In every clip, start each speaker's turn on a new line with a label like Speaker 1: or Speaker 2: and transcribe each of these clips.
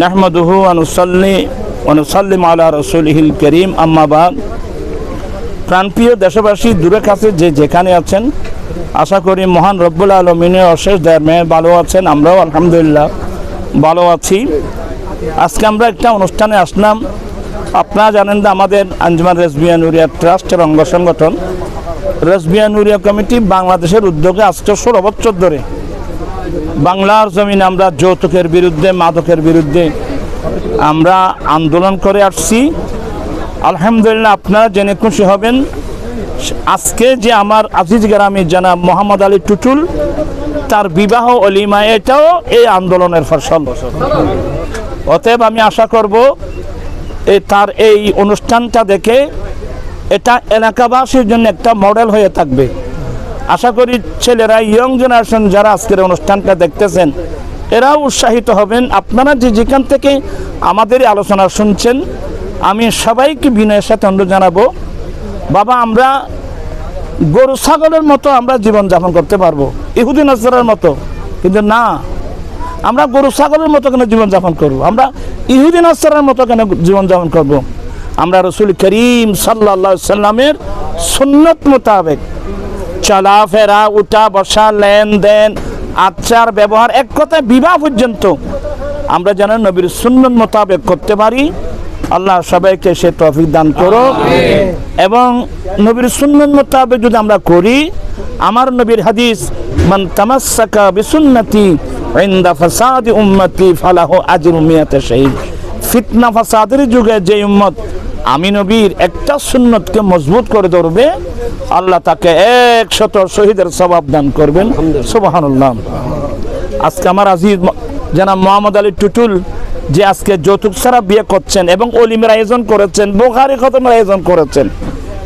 Speaker 1: নাহমদুহু অনুসল্লি অনুসল্লিম আলা রসুলহিল করিম। আম্মাবাদ প্রাণপ্রিয় দেশবাসী, দূরে কাছে যে যেখানে আছেন, আশা করি মহান রব্বুল আলমিনের অশেষ মেয়ে ভালো আছেন, আমরাও আলহামদুলিল্লাহ ভালো আছি। আজকে আমরা একটা অনুষ্ঠানে আসলাম। আপনারা জানেন যে আমাদের আঞ্জুমান রেসবিয়ান উরিয়া ট্রাস্টের অঙ্গ সংগঠন রেসবিয়ান উরিয়া কমিটি বাংলাদেশের উদ্যোগে আজকে ষোলো বছর ধরে বাংলার জমিন আমরা যৌতুকের বিরুদ্ধে, মাদকের বিরুদ্ধে আমরা আন্দোলন করে আসছি। আলহামদুলিল্লাহ আপনারা জেনে খুশি হবেন, আজকে যে আমার আজিজ গ্রামে জানাব মোহাম্মদ আলী টুটুল, তার বিবাহ অলিমা, এটাও এই আন্দোলনের ফসল। অতএব আমি আশা করব এই তার এই অনুষ্ঠানটা দেখে এটা এলাকাবাসীর জন্য একটা মডেল হয়ে থাকবে। আশা করি ছেলেরা ইয়ং জেনারেশন যারা আজকের অনুষ্ঠানটা দেখতেছেন এরাও উৎসাহিত হবেন। আপনারা যে যেখান থেকে আমাদের আলোচনা শুনছেন, আমি সবাইকে বিনয়ের সাথে অনুরোধ জানাব, বাবা, আমরা গরু, ছাগলের মতো আমরা জীবনযাপন করতে পারব ইহুদিন আসরার মতো। কিন্তু না, আমরা গরু, ছাগলের মতো কেন জীবনযাপন করব? আমরা ইহুদিন আসরার মতো কেন জীবনযাপন করব? আমরা রসুল করিম সাল্লাহ সাল্লামের সুন্নত মোতাবেক চলাফেরা উঠা বসা লেনদেন আচার ব্যবহার এক কথায় বিবাহ পর্যন্ত আমরা যেন নবীর সুন্নত মোতাবেক করতে পারি। আল্লাহ সবাইকে সে তফিক দান করো এবং নবীর সুন্নত মোতাবেক যদি আমরা করি আমার নবীর হাদিস মান তামাসসাকা বিসুন্নতি ইনদা ফাসাদি উম্মতি ফালাহু আজরু মিয়াতে শহীদ। ফিতনা ফাসাদের যুগে যে উম্মত আমি নবীর একটা সুন্নতকে মজবুত করে ধরবে আল্লাহ তাকে একশত শহীদের সবাব দান করবেন। সুবহানাল্লাহ। আজকে আমার আজিজ জানাব মোহাম্মদ আলী টুটুল যে আজকে যৌতুক ছাড়া বিয়ে করছেন এবং অলিমের আয়োজন করেছেন বোখারি খতমের আয়োজন করেছেন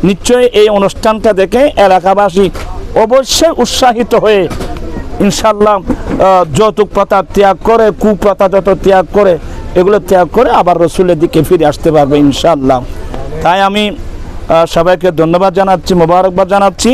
Speaker 1: নিশ্চয়ই এই অনুষ্ঠানটা দেখে এলাকাবাসী অবশ্যই উৎসাহিত হয়ে ইনশাল্লাহ যৌতুক প্রথা ত্যাগ করে কুপ্রথা যত ত্যাগ করে এগুলো ত্যাগ করে আবার রসুলের দিকে ফিরে আসতে পারবে ইনশাল্লাহ তাই আমি সবাইকে ধন্যবাদ জানাচ্ছি মোবারকবাদ জানাচ্ছি।